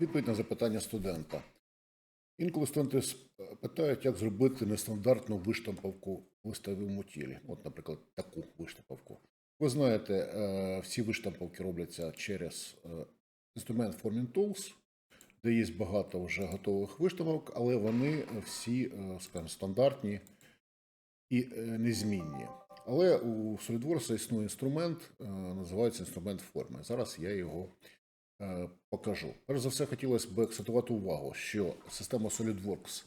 Відповідь на запитання студента. Інколи студенти питають, як зробити нестандартну виштампавку в листовому тілі. От, наприклад, таку виштампавку. Ви знаєте, е, всі виштампавки робляться через е, інструмент Forming Tools, де є багато вже готових виштампавок, але вони всі, е, скажімо, стандартні і незмінні. Але у SolidWorks існує інструмент, називається інструмент форми. Зараз я його покажу. Перш за все, хотілося б акцентувати увагу, що система SolidWorks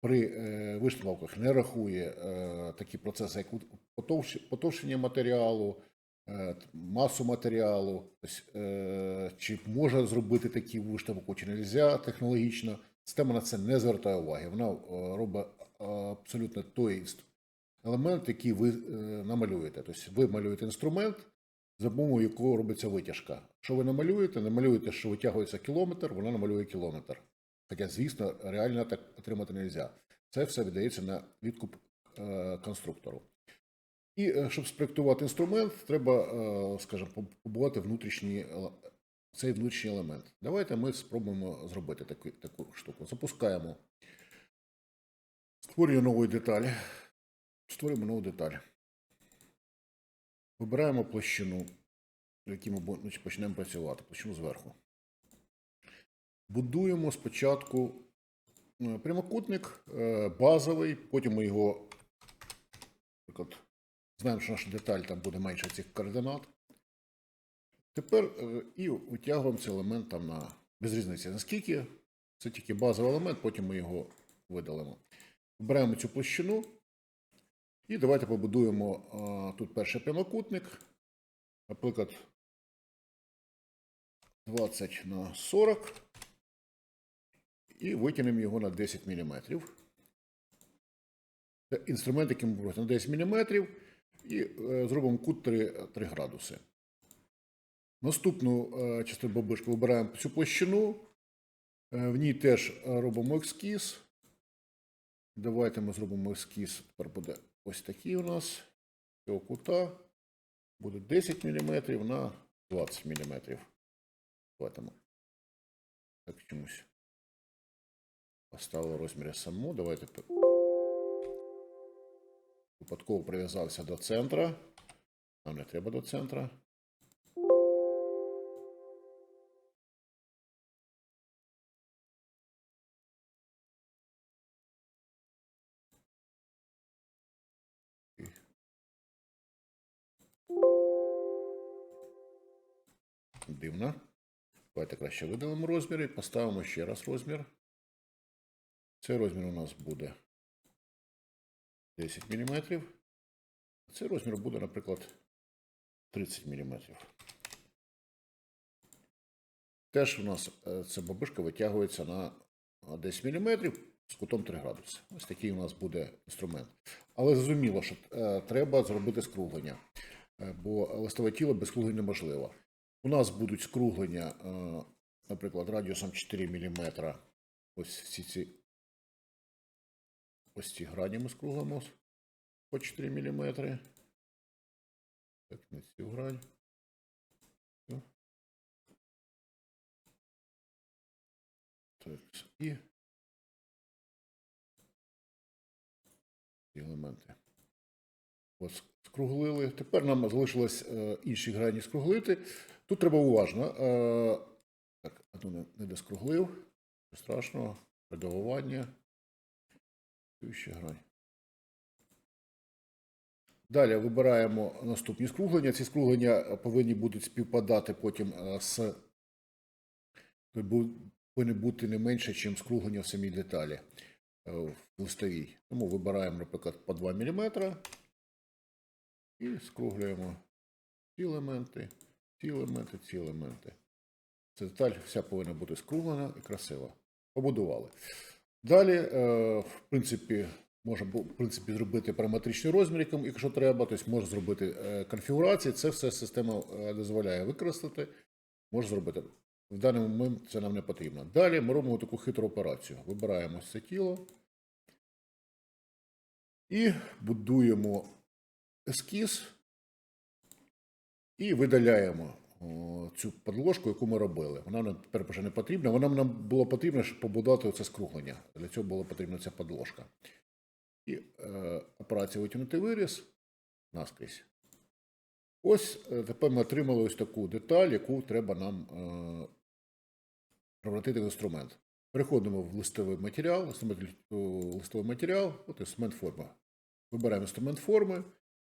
при е, виштовхах не рахує е, такі процеси, як потовщ- потовщення матеріалу, е, масу матеріалу, тобто, е, чи може зробити такі виштовху, чи не можна технологічно. Система на це не звертає уваги. Вона е, робить е, абсолютно той елемент, який ви е, намалюєте. Тобто ви малюєте інструмент, за допомогою якого робиться витяжка. Що ви намалюєте? Намалюєте, що витягується кілометр, вона намалює кілометр. Хоча, звісно, реально так отримати не можна. Це все віддається на відкуп е, конструктору. І е, щоб спроектувати інструмент, треба, е, скажімо, побувати внутрішній, цей внутрішній елемент. Давайте ми спробуємо зробити таку, таку штуку. Запускаємо. Створюю нову деталь. Створюємо нову деталь. Вибираємо площину, в якій ми почнемо працювати, площину зверху. Будуємо спочатку е, прямокутник е, базовий, потім ми його, наприклад, знаємо, що наша деталь там буде менше цих координат. Тепер е, і витягуємо цей елемент там на без різниці. Наскільки це тільки базовий елемент, потім ми його видалимо. Вибираємо цю площину. І давайте побудуємо а, тут перший прямокутник. Наприклад, 20 на 40. І витягнемо його на 10 мм. Це інструмент, який ми брати на 10 мм. І е, зробимо кут 3, 3 градуси. Наступну е, частину бабишки вибираємо цю площину. Е, в ній теж е, робимо ескіз. Давайте ми зробимо ескіз. Тепер буде ось такі у нас. Цього кута буде 10 мм на 20 мм. Ми так чомусь поставили розміри само. Давайте випадково прив'язався до центра. Нам не треба до центра. Дивно. Давайте краще видалимо розміри і поставимо ще раз розмір. Цей розмір у нас буде 10 мм. Цей розмір буде, наприклад, 30 мм. Теж у нас е, ця бабишка витягується на 10 мм з кутом 3 градуси. Ось такий у нас буде інструмент. Але зрозуміло, що е, треба зробити скруглення, бо листове тіло без скруглень неможливо. У нас будуть скруглення, е, наприклад, радіусом 4 мм. Ось всі ці ось ці грані ми скруглимо по 4 мм. Так, на цю грань. Так, і ці елементи. Ось скруглили. Тепер нам залишилось е, інші грані скруглити. Тут треба уважно. Е, так, одну не, доскруглив. Страшного. Редагування. Ще грань. Далі вибираємо наступні скруглення. Ці скруглення повинні будуть співпадати потім е, з повинні бути не менше, ніж скруглення в самій деталі е, в листовій. Тому вибираємо, наприклад, по 2 мм і скруглюємо ці елементи, ці елементи, ці елементи. Ця деталь вся повинна бути скруглена і красива. Побудували. Далі, е, в принципі, можна в принципі, зробити параметричний розмір, якщо треба, тобто можна зробити е, конфігурації. Це все система е, дозволяє використати. Можна зробити. В даний момент це нам не потрібно. Далі ми робимо таку хитру операцію. Вибираємо це тіло і будуємо ескіз і видаляємо цю подложку, яку ми робили. Вона нам тепер вже не потрібна. Вона нам було потрібно, щоб побудувати це скруглення. Для цього була потрібна ця подложка. І е, операція витягнути виріз наскрізь. Ось е, тепер ми отримали ось таку деталь, яку треба нам е, превратити в інструмент. Переходимо в листовий матеріал, листовий матеріал, от інструмент форми. Вибираємо інструмент форми.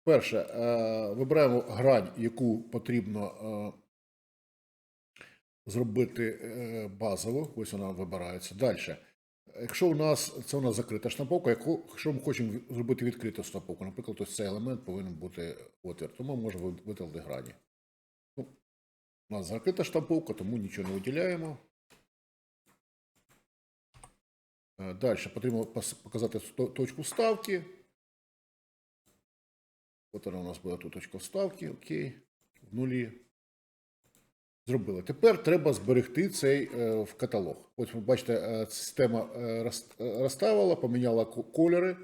Перше, е, вибираємо грань, яку потрібно е, зробити е, базово. Ось вона вибирається. Далі. Якщо у нас це у нас закрита штамповка, якщо ми хочемо зробити відкриту штамповку, наприклад, ось цей елемент повинен бути отвір, тому можемо видалити грані. Ну, у нас закрита штамповка, тому нічого не виділяємо. Далі потрібно показати точку вставки. От вона у нас була тут точка вставки, окей, в нулі. Зробили. Тепер треба зберегти цей е, в каталог. Ось ви бачите, е, система е, е, розставила, поміняла кольори,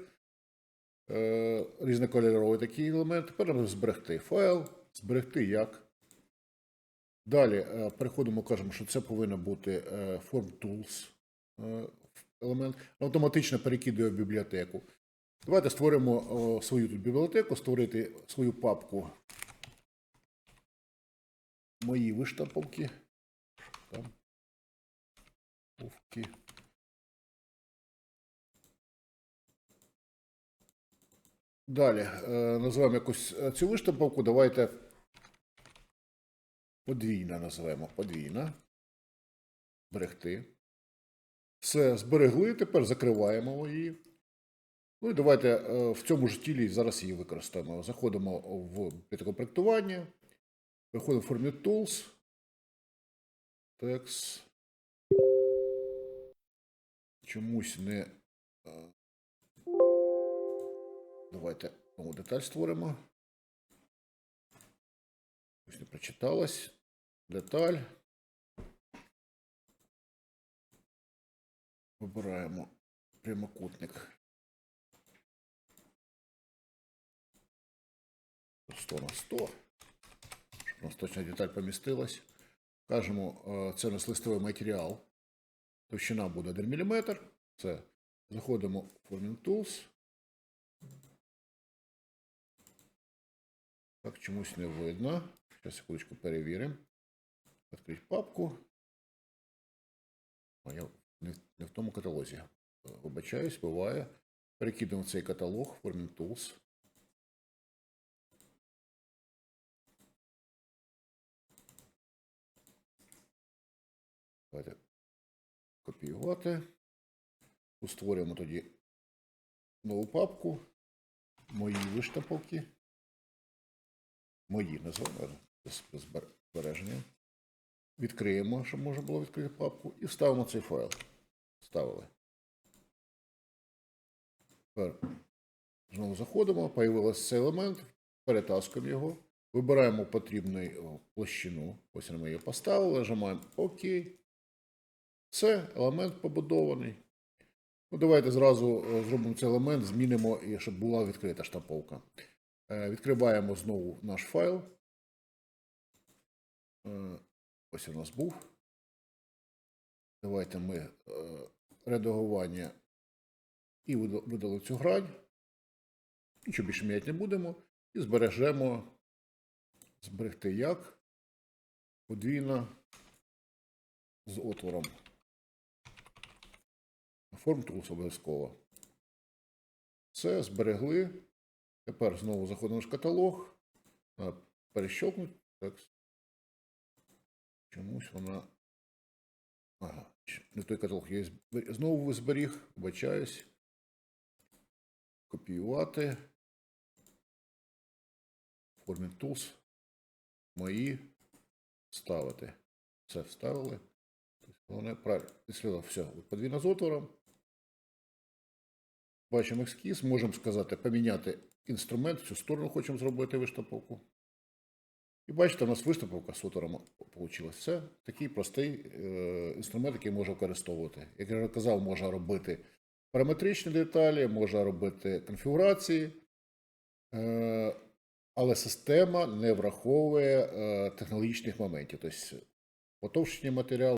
е, різнокольоровий такий елемент. Тепер треба зберегти файл, зберегти як. Далі е, переходимо, кажемо, що це повинно бути е, Form Tools е, елемент. Автоматично перекидує в бібліотеку. Давайте створимо свою тут бібліотеку, створити свою папку. Мої виштамповки. Там. Повки. Далі е, називаємо якусь е, цю виштамповку. Давайте подвійна називаємо. Подвійна. Берегти. Все, зберегли, тепер закриваємо її. Ну і давайте е, в цьому ж тілі зараз її використаємо. Заходимо в бібліотекопроектування, переходимо в Format Tools, Text. Чомусь не. е, Давайте нову деталь створимо. Ось не прочиталась. Деталь. Вибираємо прямокутник. 100 на 100. Щоб у нас точна деталь помістилась. Кажемо, е, це у нас листовий матеріал. Товщина буде 1 мм. Це заходимо в Forming Tools. Так, чомусь не видно. Зараз секундочку перевіримо. Відкрити папку. Я не, в- тому каталозі. Е, Вибачаюсь, буває. Перекидуємо цей каталог Forming Tools. Давайте копіювати. Тут Створюємо тоді нову папку. Мої виштамповки. Мої називаємо без збереження. Відкриємо, щоб можна було відкрити папку, і вставимо цей файл. Вставили. Тепер знову заходимо, появився цей елемент, перетаскуємо його, вибираємо потрібну площину. Ось ми її поставили, нажимаємо ОК. Все, елемент побудований. Ну, давайте зразу е, зробимо цей елемент, змінимо, і щоб була відкрита штамповка. Е, Відкриваємо знову наш файл. Е, Ось у нас був. Давайте ми редагування і видали цю грань. Нічого більше міняти не будемо. І збережемо. Зберегти як. Подвійно з отвором. Форм обов'язково. Все, зберегли. Тепер знову заходимо в каталог. Перещелкнути текст. Чомусь вона. Ага, не той каталог. Я знову зберіг, вибачаюсь. Копіювати. Format Tools. Мої. Ставити. Все вставили. Тобто Головне правильно. Все. Подвійно з отвором. Бачимо ескіз, можемо сказати, поміняти інструмент, цю сторону хочемо зробити виштамповку. І бачите, у нас виштамповка з отвором вийшла. Це такий простий е, інструмент, який можна використовувати. Як я вже казав, можна робити параметричні деталі, можна робити конфігурації. Е, але система не враховує е, технологічних моментів. Тобто потовщення матеріалу